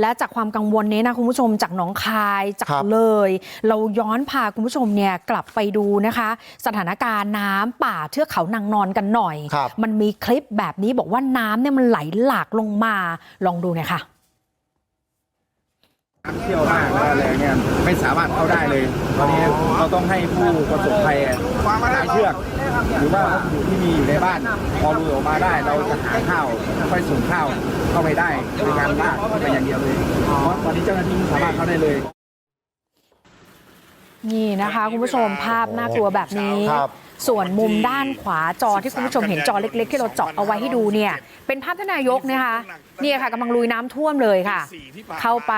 และจากความกังวลนี้นะคุณผู้ชมจากหนองคายจากครับเลย เราย้อนพาคุณผู้ชมเนี่ยกลับไปดูนะคะ สถานการณ์น้ำป่าเทือกเขานางนอนกันหน่อยครับมันมีคลิปแบบนี้บอกว่าน้ำเนี่ยมันไหลหลากลงมาลองดูหน่อยค่ะน้ำ เชี่ยวมากแล้วอะไรเงี้ยไม่สามารถเข้าได้เลย ตอนนี้เราต้องให้ผู้ประสบภัยคลายเชือก หรือว่าอยู่ที่มีอยู่ในบ้าน พอรูออกมาได้เราจะหาข้าวค่อยส่งข้าวเข้าไปได้ในการลากไปอย่างเดียวเลยเพราะตอนนี้เจ้าหน้าที่ไม่สามารถเข้าได้เลยนี่นะคะคุณผู้ชมภาพน่ากลัวแบบนี้ครับ ส่วนมุมด้านขวาจอที่คุณผู้ชมเห็นจอเล็ก ๆ ที่เราเจาะเอาไว้ให้ดูเนี่ยเป็นภาพท่านนายกนะคะเนี่ยค่ะกำลังลุยน้ำท่วมเลยค่ะ เข้าไป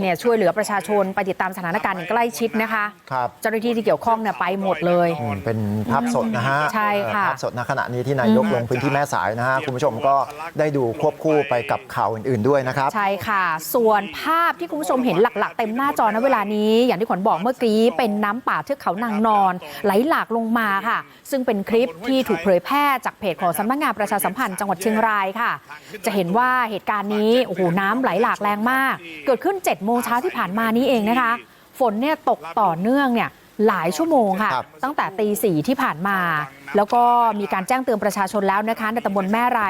เนี่ยช่วยเหลือประชาชนไปติดตามสถานการณ์อย่างใกล้ชิดนะคะครับเจ้าหน้าที่ที่เกี่ยวข้องเนี่ยไปหมดเลยอืมเป็นภาพสดนะฮะใช่ค่ะเออภาพสดณขณะนี้ที่นายกอืมลงพื้นที่แม่สายนะฮะคุณผู้ชมก็ได้ดูควบคู่ไปกับข่าวอื่น ๆด้วยนะครับใช่ค่ะ ส่วนภาพที่คุณผู้ชมเห็นหลัก ๆ เต็มหน้าจอณเวลานี้ อย่างที่ขวัญบอกเมื่อกี้เป็นน้ำป่าเทือกเขานางนอน ไหลหลากลงมาค่ะซึ่งเป็นคลิปที่ถูกเผยแพร่จากเพจของสำนักงานประชาสัมพันธ์จังหวัดเชียงรายค่ะ จะเห็นว่าเหตุการณ์นี้โอ้โหน้ำไหลหลากแรงมาก เกิดขึ้น7จ็ดโมงเช้าที่ผ่านมานี้เองนะคะ ฝนเนี่ยตกต่อเนื่องเนี่ยหลายชั่วโมงค่ะครับตั้งแต่ตีสี่ที่ผ่านมา แล้วก็มีการแจ้งเตือนประชาชนแล้วนะคะ ในตำบลแม่ไร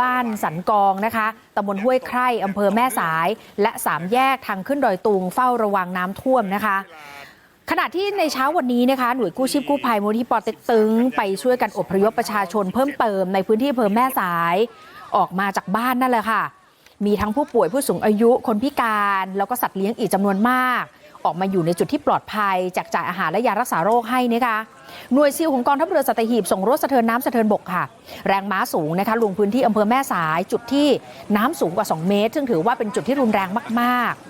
บ้านสันกองนะคะตำบลห้วยไคร่อำเภอแม่สาย และสามแยกทางขึ้นดอยตุงเฝ้าระวังน้ำท่วมนะคะ ขณะที่ในเช้าวันนี้นะคะหน่วยกู้ชีพกู้ภัยมูลที่ปอเต็กตึงไปช่วยกันอบพยพประชาชนเพิ่มเติมในพื้นที่อำเภอแม่สายออกมาจากบ้านนั่นแหละค่ะ มีทั้งผู้ป่วยผู้สูงอายุคนพิการ แล้วก็สัตว์เลี้ยงอีกจำนวนมาก ออกมาอยู่ในจุดที่ปลอดภัยแจกจ่ายอาหารและยารักษาโรคให้นะคะหน่วยซิลของกองทัพเรือสัตหีบส่งรถสะเทินน้ำสะเทินบกค่ะ แรงม้าสูงนะคะลงพื้นที่อำเภอแม่สายจุดที่น้ำสูงกว่า 2 เมตร ซึ่งถือว่าเป็นจุดที่รุนแรงมากๆ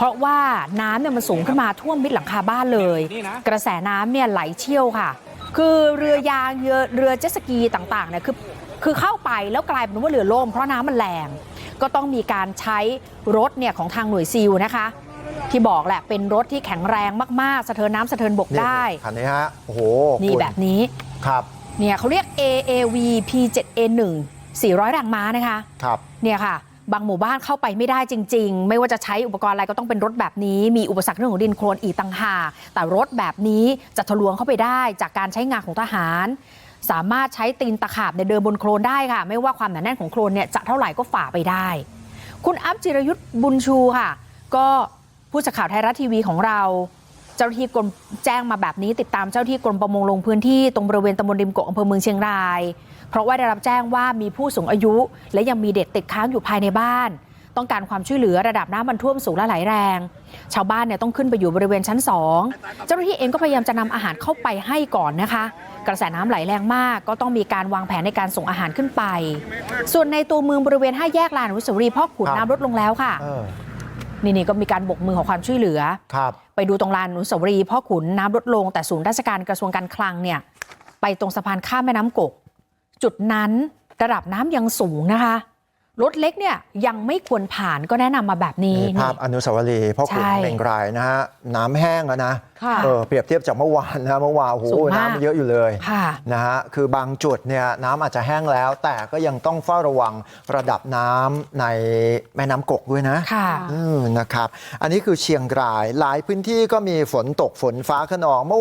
เพราะว่าน้ำเนี่ยมันสูงขึ้นมาท่วมมิดหลังคาบ้านเลย กระแสน้ำเนี่ยไหลเชี่ยวค่ะ คือเรือยางเรือเรือเจ็ตสกีต่างๆเนี่ยคือคือเข้าไปแล้วกลายเป็นว่าเรือล่มเพราะน้ำมันแรงก็ต้องมีการใช้รถเนี่ยของทางหน่วยซิลนะคะที่บอกแหละเป็นรถที่แข็งแรงมาก ๆ สะเทินน้ำสะเทินบกนี่ได้คันนี้ฮะโอ้โหนี่คุณแบบนี้ครับเนี่ยเขาเรียก AAV P7A1 400 แรงม้านะคะครับเนี่ยค่ะบาง หมู่บ้านเข้าไปไม่ได้จริง ๆ ไม่ว่าจะใช้อุปกรณ์อะไรก็ต้องเป็นรถแบบนี้ มีอุปสรรคเรื่องของดินโคลนอีกต่างหากแต่รถแบบนี้จะทะลวงเข้าไปได้จากการใช้งานของทหาร สามารถใช้ตีนตะขาบในเดินบนโคลนได้ค่ะ ไม่ว่าความหนาแน่นของโคลนเนี่ยจะเท่าไหร่ก็ฝ่าไปได้ คุณอัพจิรยุทธ์บุญชูค่ะ ก็ผู้สื่อข่าวไทยรัฐทีวีของเรา จ้าหน้าที่กรมแจ้งมาแบบนี้ติดตามเจ้าที่กรมประมงลงพื้นที่ตรงบริเวณตำบลริมโกอำเภอเมืองเชียงราย เพราะว่าได้รับแจ้งว่ามีผู้สูงอายุ และยังมีเด็กติดค้างอยู่ภายในบ้าน ต้องการความช่วยเหลือระดับน้ำมันท่วมสูงและไหลแรง ชาวบ้านเนี่ยต้องขึ้นไปอยู่บริเวณชั้นสองเจ้าหน้าที่เองก็พยายามจะนำอาหารเข้าไปให้ก่อนนะคะ กระแสน้ำไหลแรงมาก ก็ต้องมีการวางแผนในการส่งอาหารขึ้นไป ส่วนในตัวเมืองบริเวณห้าแยกลานอนุสาวรีย์พ่อขุนน้ำลดลงแล้วค่ะ นี่นี่ก็มีการบกมือขอความช่วยเหลือครับไปดูตรงลานอนุสาวรีย์พ่อขุนน้ำลดลงแต่ศูนย์ราชการกระทรวงการคลังเนี่ยไปตรงสะพานข้ามแม่น้ำกกจุดนั้นระดับน้ำยังสูงนะคะ รถเล็กเนี่ยยังไม่ควรผ่านก็แนะนำมาแบบนี้ นี่ภาพอนุสาวรีย์พ่อขุนใช่เมงรายนะฮะน้ำแห้งแล้วนะค่ะเออเปรียบเทียบจากเมื่อวานนะเมื่อวานโอ้โหสูงมาก น้ำมันเยอะอยู่เลยค่ะ นะฮะคือบางจุดเนี่ยน้ำอาจจะแห้งแล้ว แต่ก็ยังต้องเฝ้าระวังระดับน้ำในแม่น้ำกกด้วยนะ ค่ะ อืมนะครับ อันนี้คือเชียงราย หลายพื้นที่ก็มีฝนตกฝนฟ้าขนองเมื่อ